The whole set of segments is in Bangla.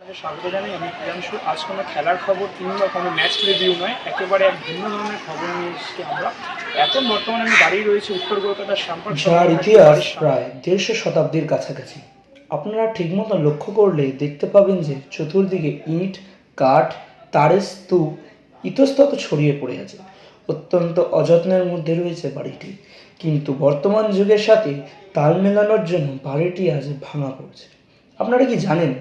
স্বাগত জানাই। আমি প্রিয়াংশু। আজ কোনো খেলার খবর কিংবা কোনো ম্যাচ রিভিউ নয়। একেবারে এক ভিন্ন ধরনের খবর নিয়ে এসেছি আমরা। এখন বর্তমানে আমি দাঁড়িয়ে রয়েছি উত্তর কলকাতার যার ইতিহাস প্রায় দেড়শো শতাব্দীর কাছাকাছি। আপনারা ঠিকমতো লক্ষ্য করলে দেখতে পাবেন যে চতুর্দিকে ইট কাঠ তারের স্তূপ ইতস্তত ছড়িয়ে পড়ে আছে। অত্যন্ত অযত্নের মধ্যে রয়েছে বাড়িটি। কিন্তু বর্তমান যুগের সাথে তাল মেলানোর জন্য বাড়িটি আজ ভাঙা পড়েছে। আপনারা কি জানেন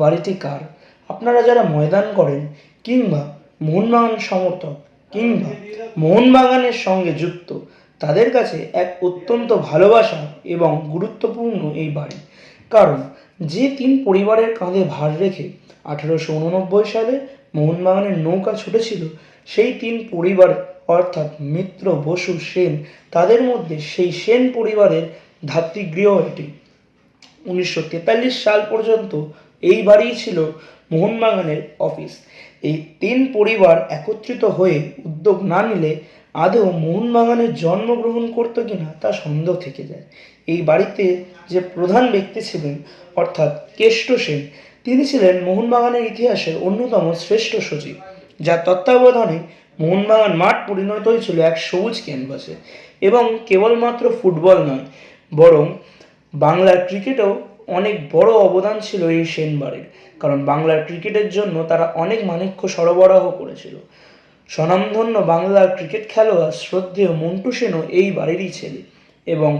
বাড়িটি কার? আপনারা যারা ময়দান করেন কিংবা মোহনবাগান সমর্থক কিংবা মোহনবাগানের সঙ্গে যুক্ত, তাদের কাছে এক অত্যন্ত ভালোবাসা এবং গুরুত্বপূর্ণ এই বাড়ি। কারণ যে তিন পরিবারের কাঁধে ভার রেখে আঠেরোশো উননব্বই সালে মোহনবাগানের নৌকা ছুটেছিল, সেই তিন পরিবার অর্থাৎ মিত্র, বসু, সেন, তাদের মধ্যে সেই সেন পরিবারের ধাত্রীগৃহ এটি। উনিশশো তেতাল্লিশ সাল পর্যন্ত এই বাড়িই ছিল মোহনবাগানের অফিস। এই তিন পরিবার একত্রিত হয়ে উদ্যোগ না নিলে আদৌ মোহনবাগানের জন্মগ্রহণ করতো কিনা তা সন্দেহ থেকে যায়। এই বাড়িতে যে প্রধান ব্যক্তি ছিলেন, অর্থাৎ কেষ্ট সেন, তিনি ছিলেন মোহনবাগানের ইতিহাসের অন্যতম শ্রেষ্ঠ সচিব, যার তত্ত্বাবধানে মোহনবাগান মাঠ পরিণত হয়েছিল এক সবুজ ক্যানভাসে। এবং কেবলমাত্র ফুটবল নয়, বরং বাংলার ক্রিকেটেও অনেক বড় অবদান ছিল এই সেনবাড়ির কারণ বাংলার ক্রিকেটের জন্য তারা অনেক মানিক্য সরবরাহ করেছিল। স্বনামধন্য বাংলার ক্রিকেট খেলোয়াড় শ্রদ্ধেয় মন্টু সেনও এই বাড়িরই ছেলে এবং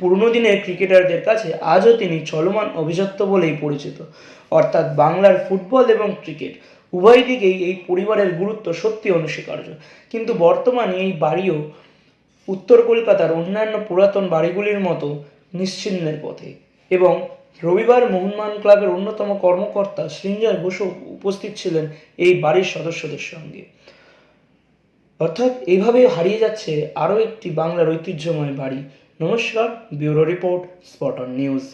পুরনো দিনের ক্রিকেটারদের কাছে আজও তিনি চলমান অভিজাত্য বলেই পরিচিত। অর্থাৎ বাংলার ফুটবল এবং ক্রিকেট উভয় দিকেই এই পরিবারের গুরুত্ব সত্যি অনস্বীকার্য। কিন্তু বর্তমানে এই বাড়িও উত্তর কলকাতার অন্যান্য পুরাতন বাড়িগুলির মতো নিশ্চিহ্নের পথে। এবং রবিবার মোহনমান ক্লাবের অন্যতম কর্মকর্তা সৃঞ্জয় বসু উপস্থিত ছিলেন এই বাড়ির সদস্যদের সঙ্গে। অর্থাৎ এইভাবে হারিয়ে যাচ্ছে আরও একটি বাংলার ঐতিহ্যময় বাড়ি। নমস্কার, bureau report, spot on news.